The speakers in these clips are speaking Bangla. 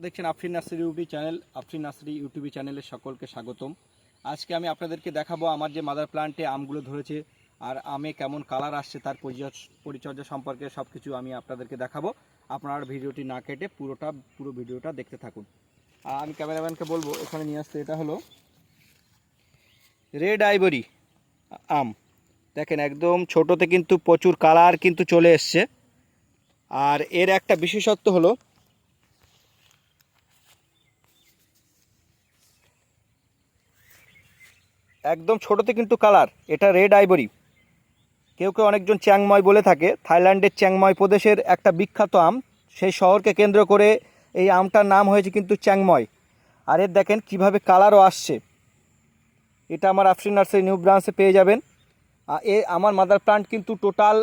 দেখছেন Afrin nursery YouTube channel, Afrin nursery YouTube চ্যানেলে সকলকে স্বাগতম। আজকে আমি আপনাদেরকে দেখাবো আমার যে মাদার প্লান্টে আমগুলো ধরেছে আর আমে কেমন কালার আসছে, তার পরিচর্য- সম্পর্কে সব কিছু আমি আপনাদেরকে দেখাবো। আপনারা ভিডিওটি না কেটে পুরোটা, পুরো ভিডিওটা দেখতে থাকুন। আর আমি ক্যামেরাম্যানকে বলব, এখানে নিয়ে আসতে, এটা হলো রেড আইভরি আম। দেখেন, একদম ছোটোতে কিন্তু প্রচুর কালার কিন্তু চলে এসছে। আর এর একটা বিশেষত্ব হলো একদম ছোটোতে কিন্তু কালার। এটা রেড আইভরি। কেউ কেউ অনেকজন চ্যাংময় বলে থাকে। থাইল্যান্ডের চ্যাংময় প্রদেশের একটা বিখ্যাত আম। সেই শহরকে কেন্দ্র করে এই আমটার নাম হয়েছে কিন্তু চ্যাংময়। আর এর দেখেন কীভাবে কালারও আসছে। এটা আমার আফরিন নার্সারি নিউ ব্রাঞ্চে পেয়ে যাবেন। এ আমার মাদার প্লান্ট কিন্তু টোটাল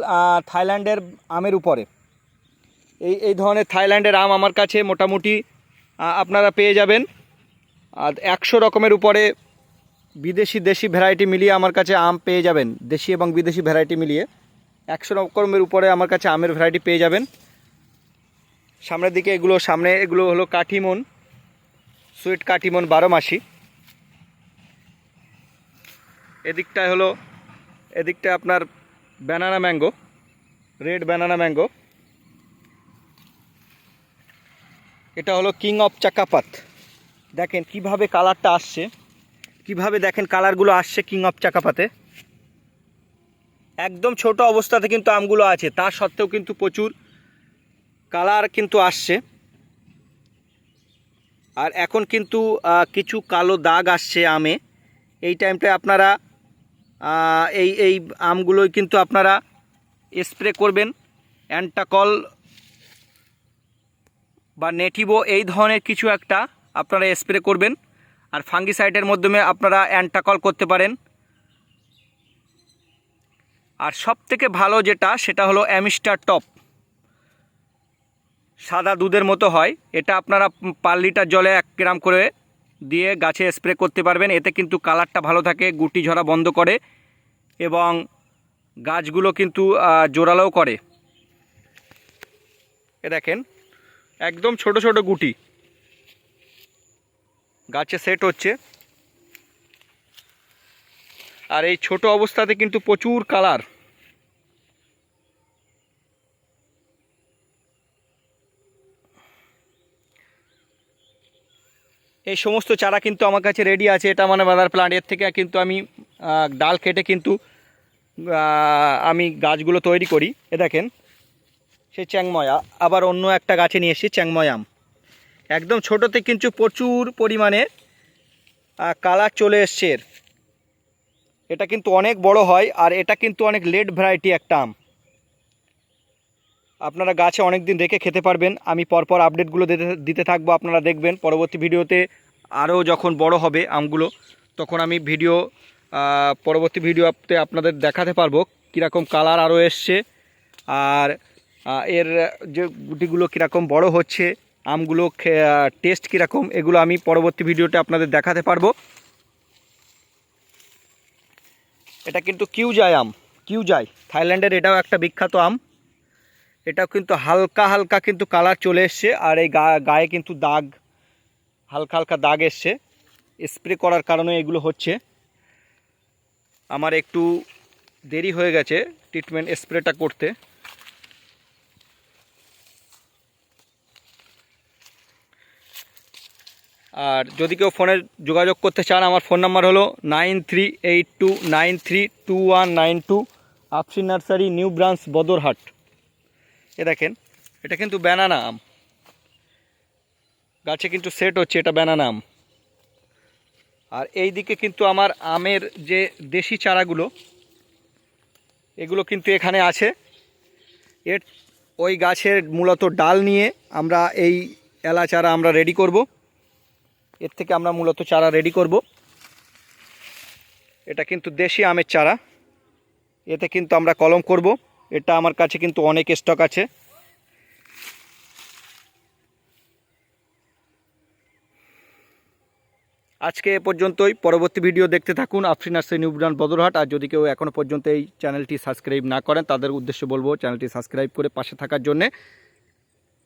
থাইল্যান্ডের আমের উপরে। এই এই ধরনের থাইল্যান্ডের আম আমার কাছে মোটামুটি আপনারা পেয়ে যাবেন। আর একশো রকমের উপরে বিদেশি দেশি ভ্যারাইটি মিলিয়ে আমার কাছে আম পেয়ে যাবেন। দেশি এবং বিদেশি ভ্যারাইটি মিলিয়ে একশো রকমের উপরে আমার কাছে আমের ভ্যারাইটি পেয়ে যাবেন। সামনের দিকে এগুলো, সামনে এগুলো হলো কাঠিমন সুইট কাঠিমন বারো মাসি। এদিকটায় হলো এদিকটা আপনার banana mango red banana mango এটা হলো কিং অফ চাকাপাত। দেখেন কীভাবে কালারটা আসছে। কীভাবে দেখেন কালারগুলো আসছে কিং অফ চাকাপাতে একদম ছোট অবস্থাতে কিন্তু আমগুলো আছে, তা সত্ত্বেও কিন্তু প্রচুর কালার কিন্তু আসছে। আর এখন কিন্তু কিছু কালো দাগ আসছে আমে। এই টাইমটায় আপনারা এই এই আমগুলোই কিন্তু আপনারা স্প্রে করবেন। অ্যান্টাকল বা নেটিভো এই ধরনের কিছু একটা আপনারা স্প্রে করবেন। আর ফাঙ্গিসাইডের মাধ্যমে আপনারা অ্যান্টাকল করতে পারেন। আর সব থেকে ভালো যেটা, সেটা হলো অ্যামিস্টার টপ। সাদা দুধের মতো হয়। এটা আপনারা পার লিটার জলে এক গ্রাম করে দিয়ে গাছে স্প্রে করতে পারবেন। এতে কিন্তু কালারটা ভালো থাকে, গুটি ঝরা বন্ধ করে এবং গাছগুলো কিন্তু জোরালোও করে। এ দেখেন, একদম ছোট ছোট গুটি। গাছে সেট হচ্ছে। আর এই ছোট অবস্থাতে কিন্তু প্রচুর কালার। এই সমস্ত চারা কিন্তু আমার কাছে রেডি আছে। এটা মানে বাদার প্লান্ট এর থেকে কিন্তু আমি ডাল কেটে কিন্তু আমি গাছগুলো তৈরি করি। এ দেখেন, সে চ্যাংময়া। আবার অন্য একটা গাছে নিয়ে এসেছি, চ্যাংময় আম। একদম ছোটোতে কিন্তু প্রচুর পরিমাণে কালার চলে এসছে। এটা কিন্তু অনেক বড় হয় আর এটা কিন্তু অনেক লেট ভ্যারাইটি একটা আম। আপনারা গাছে অনেক দিন রেখে খেতে পারবেন। আমি পরপর আপডেটগুলো দিতে থাকব, আপনারা দেখবেন। পরবর্তী ভিডিওতে আরও যখন বড় হবে আমগুলো, তখন আমি ভিডিও পরবর্তী ভিডিওতে আপনাদের দেখাতে পারব কীরকম কালার আরও এসছে। আর এর যে গুটিগুলো কীরকম বড় হচ্ছে আমগুলো টেস্ট কীরকম, এগুলো আমি পরবর্তী ভিডিওতে আপনাদের দেখাতে পারব। এটা কিন্তু কিউজাই আম, কিউজাই। থাইল্যান্ডের এটাও একটা বিখ্যাত আম। এটাও কিন্তু হালকা হালকা কিন্তু কালার চলে এসছে, আর এই গায়ে কিন্তু দাগ, হালকা হালকা দাগ এসছে। স্প্রে করার কারণে এগুলো হচ্ছে। আমার একটু দেরি হয়ে গেছে ট্রিটমেন্ট স্প্রেটা করতে। আর যদি কেউ ফোনে যোগাযোগ করতে চান, আমার ফোন নাম্বার হলো nine three eight two nine three two one nine two Afsin nursery, new branch, Badarhat. এ দেখেন, এটা কিন্তু ব্যানানা আম। গাছে কিন্তু সেট হচ্ছে, এটা ব্যানানা আম। আর এই দিকে কিন্তু আমার আমের যে দেশি চারাগুলো, এগুলো কিন্তু এখানে আছে। এর ওই গাছের মূলত ডাল নিয়ে আমরা এই এলা চারা আমরা রেডি করব। এর থেকে আমরা মূলত চারা রেডি করব। এটা কিন্তু দেশি আমের চারা। এতে কিন্তু আমরা কলম করব। এটা আমার কাছে কিন্তু অনেক স্টক আছে। আজকে এ পর্যন্তই। পরবর্তী ভিডিও দেখতে থাকুন। Afrin nursery new branch Badarhat. আর যদি কেউ এখনও পর্যন্ত এই চ্যানেলটি সাবস্ক্রাইব না করেন, তাদের উদ্দেশ্যে বলব চ্যানেলটি সাবস্ক্রাইব করে পাশে থাকার জন্যে।